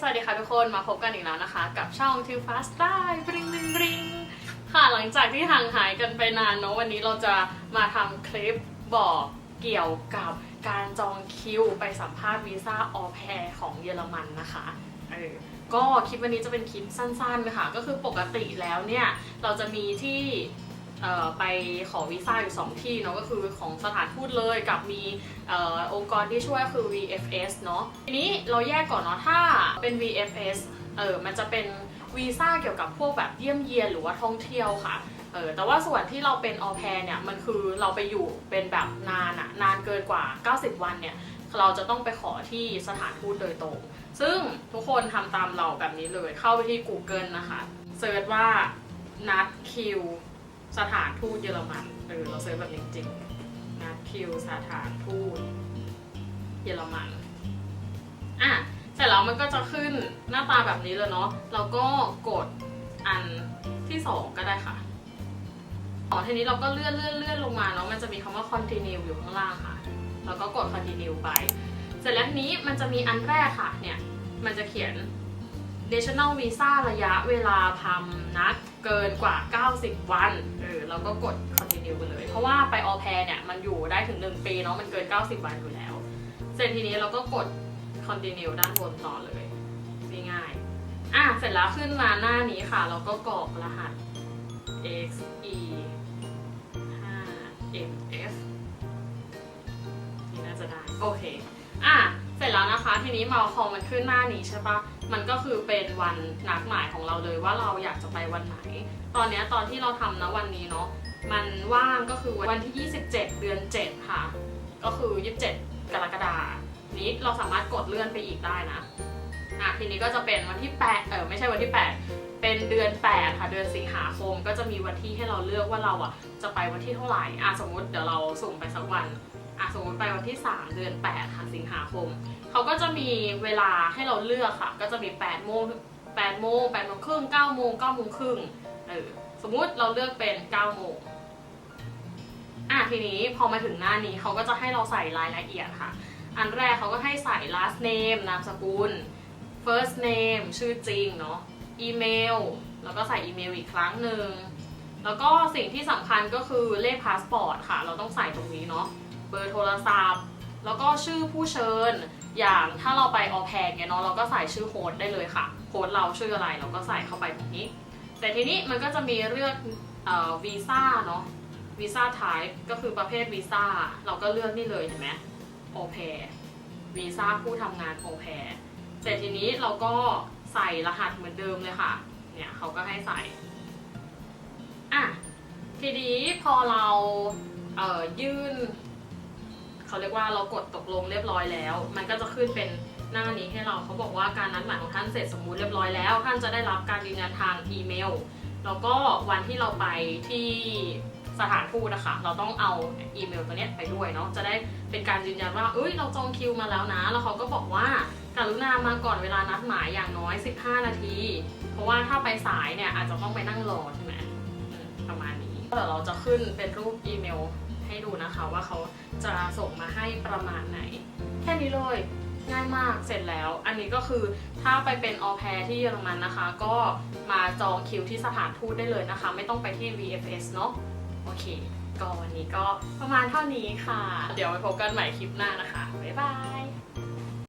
สวัสดีค่ะทุกคนมาพบกันอีกแล้วนะคะ กับช่อง Too Fast Die บริงบริงบริงค่ะหลังจากที่ห่างหายกันไปนานเนาะวันนี้เราจะมาทำคลิปบอกเกี่ยวกับการจองคิวไปสัมภาษณ์วีซ่าออแพรของเยอรมันนะคะเออก็คลิปวันนี้จะเป็นคลิปสั้นๆค่ะก็คือปกติแล้วเนี่ยเราจะมีที่ ไปขอวีซ่าอยู่ 2 ที่เนาะก็คือของสถานทูตเลยกับมีเอ่อองค์กรที่ช่วยคือ VFS เนาะทีนี้เราแยกก่อนเนาะถ้าเป็น VFS เออมันจะเป็นวีซ่าเกี่ยวกับพวกแบบเยี่ยมเยียนหรือว่าท่องเที่ยวค่ะเออแต่ว่าส่วนที่เราเป็นออแพรเนี่ยมันคือเราไปอยู่เป็นแบบนานอะนานเกินกว่า 90 วันเนี่ยเราจะต้องไปขอที่สถานทูตโดยตรง ซึ่งทุกคนทำตามเราแบบนี้เลยเข้าไปที่ Google นะคะเซิร์ชว่านัดคิว สถานทูตเยอรมันเออเราเซิร์ชแบบจริงๆนัดคิวสถานทูตเยอรมันอะเสร็จแล้วมันก็จะขึ้นหน้าตาแบบนี้เลยเนาะแล้วก็กดอันที่สองก็ได้ค่ะอ๋อทีนี้เราก็เลื่อนเลื่อนเลื่อนลงมาเนาะมันจะมีคำว่า continue อยู่ข้างล่างค่ะแล้วก็กด continue ไป เสร็จแล้วทีนี้มันจะมีอันแรกค่ะเนี่ยมันจะเขียน national visa ระยะเวลาพำนัก เกินกว่า 90 วัน เออเราก็กด continue ไปเลย เพราะว่าไปออแพรเนี่ย มันอยู่ได้ถึง 1 ปีเนาะ มันเกิน 90 วันอยู่แล้ว เสร็จทีนี้เราก็กด continue ด้านบนต่อเลยง่ายๆอะ เสร็จแล้วขึ้นมาหน้านี้ค่ะ เราก็กรอกรหัส x e นี้มาพอมันขึ้นหน้านี้ใช่ปะมันก็คือเป็นวันนัดหมายของเราเลยว่าเราอยากจะไปวันไหน ตอนนี้ตอนที่เราทำนะวันนี้เนาะมันว่างก็คือวันที่ 27 เดือน 7 ค่ะ ก็คือ 27 กรกฎาคมนี้เราสามารถกดเลื่อนไปอีกได้นะอะทีนี้ก็จะเป็นวันที่ 8 เออไม่ใช่วันที่ 8 เป็นเดือน 8 ค่ะเดือนสิงหาคมก็จะมีวันที่ให้เราเลือกว่าเราอะจะไปวันที่เท่าไหร่อะสมมุติเดี๋ยวเราสุ่มไปสักวัน อะสมมติไปวันที่ 3 เดือน 8 ค่ะสิงหาคม เขาก็จะมีเวลาให้เราเลือกค่ะ ก็จะมี8โมง8โมง8โมงครึ่ง9โมง9โมงครึ่งเออสมมุติเราเลือกเป็น9โมงอะทีนี้พอมาถึงหน้านี้เขาก็จะให้เราใส่รายละเอียดค่ะ อันแรกเขาก็ให้ใส่ last name นามสกุล first name ชื่อจริงเนาะอีเมลแล้วก็ใส่อีเมลอีกครั้งหนึ่งแล้วก็สิ่งที่สำคัญก็คือเลขพาสปอร์ตค่ะ เราต้องใส่ตรงนี้เนาะ เบอร์โทรศัพท์ แล้วก็ชื่อผู้เชิญ อย่างถ้าเราไปออแพนเนี่ยเนาะเราก็ใส่ชื่อโค้ดได้เลยค่ะ โค้ดเราชื่ออะไรเราก็ใส่เข้าไปตรงนี้ แต่ทีนี้มันก็จะมีเลือกเอ่อวีซ่าเนาะวีซ่า type ก็คือประเภทวีซ่าเราก็เลือกนี่เลยเห็นไหมโอแพวีซ่าผู้ทำงานโอแพเสร็จทีนี้เราก็ใส่รหัสเหมือนเดิมเลยค่ะ เนี่ยเขาก็ให้ใส่ อะ ทีนี้พอเราเยื่น เขาเรียกว่าเรากดตกลงเรียบร้อยแล้ว มันก็จะขึ้นเป็นหน้านี้ให้เราเขาบอกว่าการนัดหมายของท่านเสร็จสมบูรณ์เรียบร้อยแล้ว ท่านจะได้รับการยืนยันทางอีเมล แล้วก็วันที่เราไปที่สถานทูตนะคะเราต้องเอาอีเมลตัวเนี้ยไปด้วยเนาะจะได้เป็นการยืนยันว่าเอ้ยเราจองคิวมาแล้วนะ แล้วเขาก็บอกว่าการุณามาก่อนเวลานัดหมายอย่างน้อย 15 นาที เพราะว่าถ้าไปสายเนี่ยอาจจะต้องไปนั่งรอใช่ไหมอืมประมาณนี้เดี๋ยวเราจะขึ้นเป็นรูปอีเมล ให้ดูนะคะว่าเขาจะส่งมาให้ประมาณไหน แค่นี้เลยง่ายมากเสร็จแล้ว อันนี้ก็คือถ้าไปเป็นออแพรที่เยอรมันนะคะ ก็มาจองคิวที่สถานทูตได้เลยนะคะ ไม่ต้องไปที่ VFS เนาะโอเค ก็วันนี้ก็ประมาณเท่านี้ค่ะ เดี๋ยวไปพบกันใหม่คลิปหน้านะคะ บ๊ายบาย